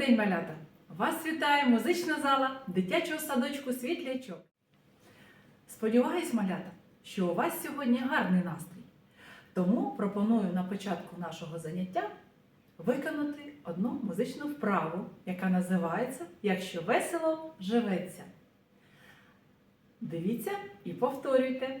день, малята! Вас вітає музична зала дитячого садочку Світлячок. Сподіваюсь, малята, що у вас сьогодні гарний настрій. Тому пропоную на початку нашого заняття виконати одну музичну вправу, яка називається Якщо весело живеться. Дивіться і повторюйте.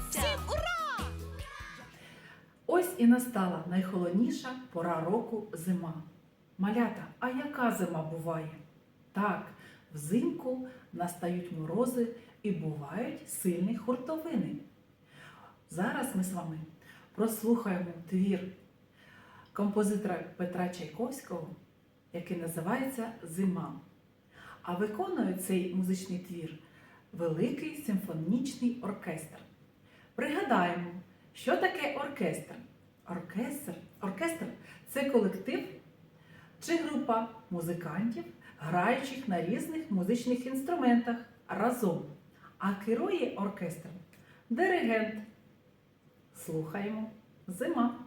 і настала найхолодніша пора року зима. Малята, а яка зима буває? Так, взимку настають морози і бувають сильні хуртовини. Зараз ми з вами прослухаємо твір композитора Петра Чайковського, який називається Зима. А виконує цей музичний твір Великий симфонічний оркестр. Пригадаємо, що таке оркестр? Оркестр, оркестр це колектив чи група музикантів, граючих на різних музичних інструментах разом. А керує оркестром диригент. Слухаємо зима.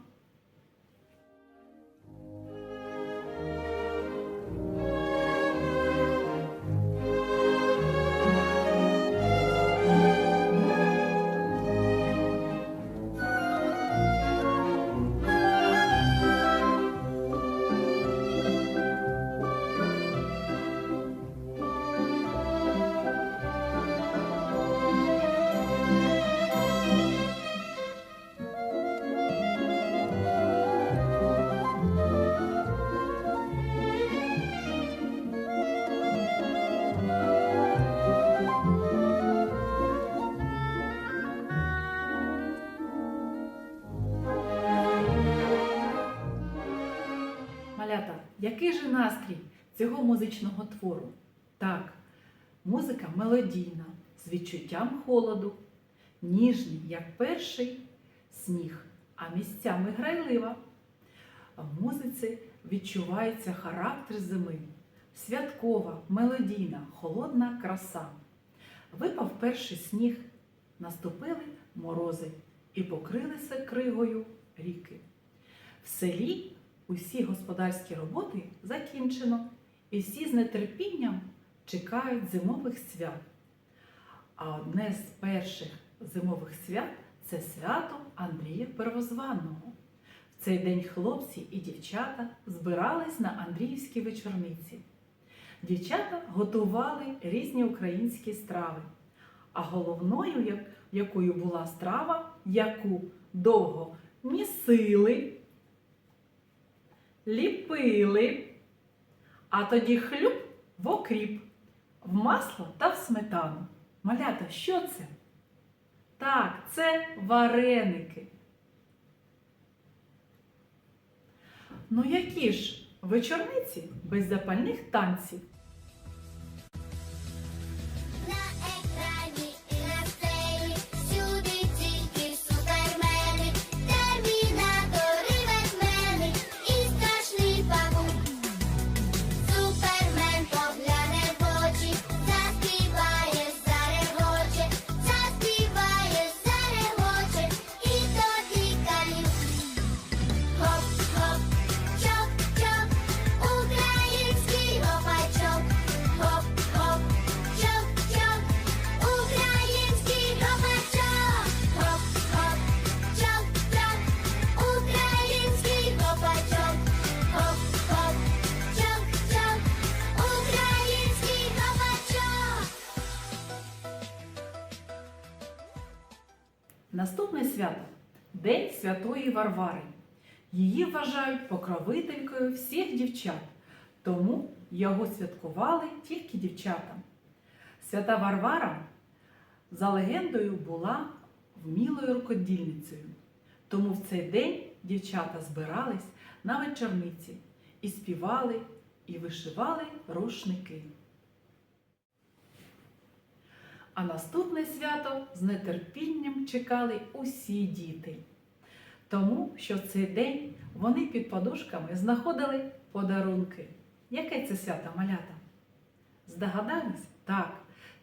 Який же настрій цього музичного твору? Так, музика мелодійна, з відчуттям холоду, ніжний, як перший сніг, а місцями грайлива. В музиці відчувається характер зими, святкова, мелодійна, холодна краса. Випав перший сніг, наступили морози і покрилися кригою ріки. В селі усі господарські роботи закінчено, і всі з нетерпінням чекають зимових свят. А одне з перших зимових свят це свято Андрія Первозванного. В цей день хлопці і дівчата збирались на Андріївській вечорниці. Дівчата готували різні українські страви, а головною, якою була страва, яку довго місили, ліпили, а тоді хлюб в окріп, в масло та в сметану. Малята, що це? Так, це вареники. Ну які ж вечорниці без запальних танців? День Святої Варвари. Її вважають покровителькою всіх дівчат, тому його святкували тільки дівчата. Свята Варвара, за легендою, була вмілою рукодільницею. Тому в цей день дівчата збирались на вечорниці і співали, і вишивали рушники. А наступне свято з нетерпінням чекали усі діти. Тому що в цей день вони під подушками знаходили подарунки. Яке це свято малята? Здогадались? Так,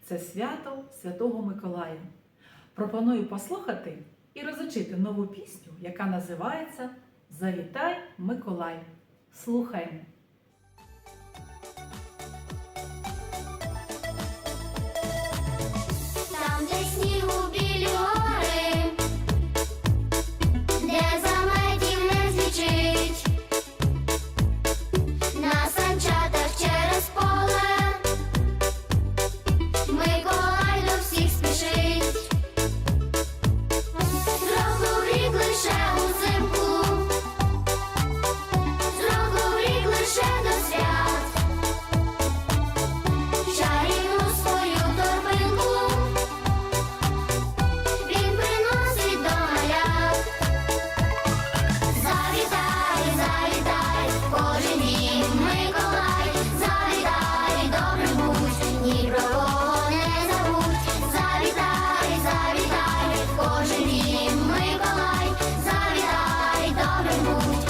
це свято Святого Миколая. Пропоную послухати і розучити нову пісню, яка називається Завітай Миколай. Слухаємо. Забудь.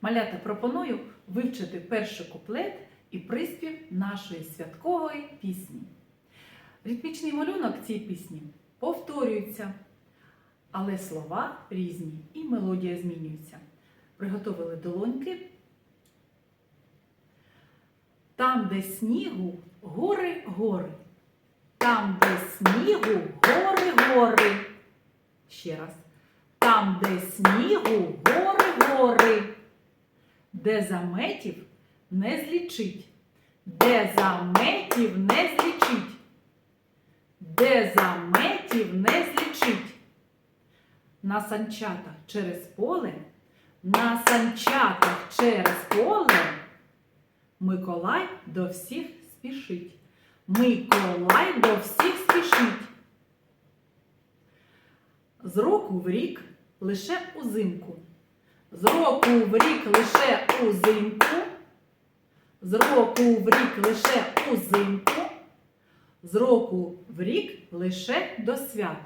Малята пропоную вивчити перший куплет і приспів нашої святкової пісні. Ритмічний малюнок цієї пісні повторюється, але слова різні і мелодія змінюється. Приготовили долоньки. Там, де снігу, гори, гори. Там, де снігу, гори, гори. Ще раз. Там, де снігу, гори, гори де заметів не злічить, де заметів не злічить, де заметів не злічить. На санчатах через поле, на санчатах через поле Миколай до всіх спішить. Миколай до всіх спішить. З року в рік лише узимку. З року в рік лише узимку. З року в рік лише узимку. З року в рік лише до свят.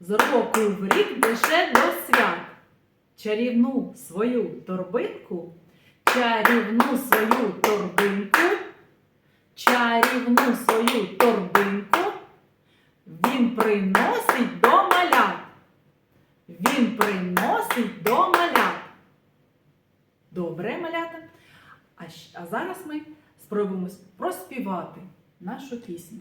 З року в рік лише до свят. Чарівну свою торбинку, чарівну свою торбинку, чарівну свою торбинку він приносить до малят. Він приносить до малят. Добре, малята. А, зараз ми спробуємо проспівати нашу пісню.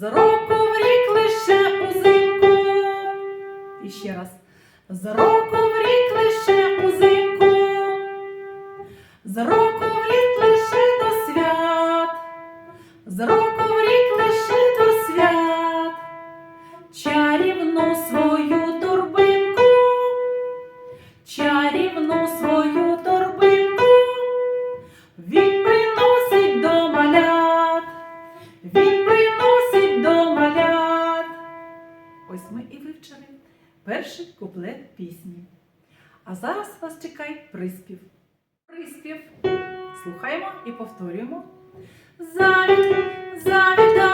З року в рік лише узимку. І ще раз. З року в рік лише узимку. З року А зараз вас чекає приспів. Приспів. Слухаємо і повторюємо. Завіт, завітай,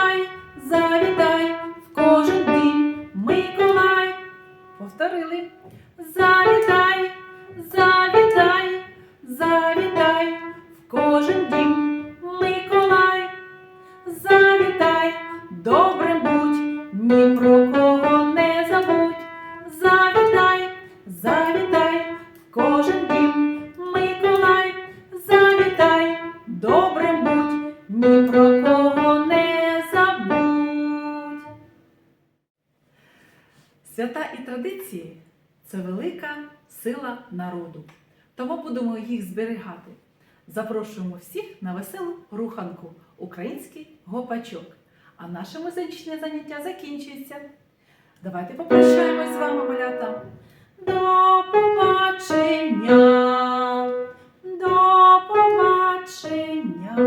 народу. Тому будемо їх зберігати. Запрошуємо всіх на веселу руханку Український гопачок. А наше музичне заняття закінчується. Давайте попрощаємось з вами, малята. До побачення! До побачення!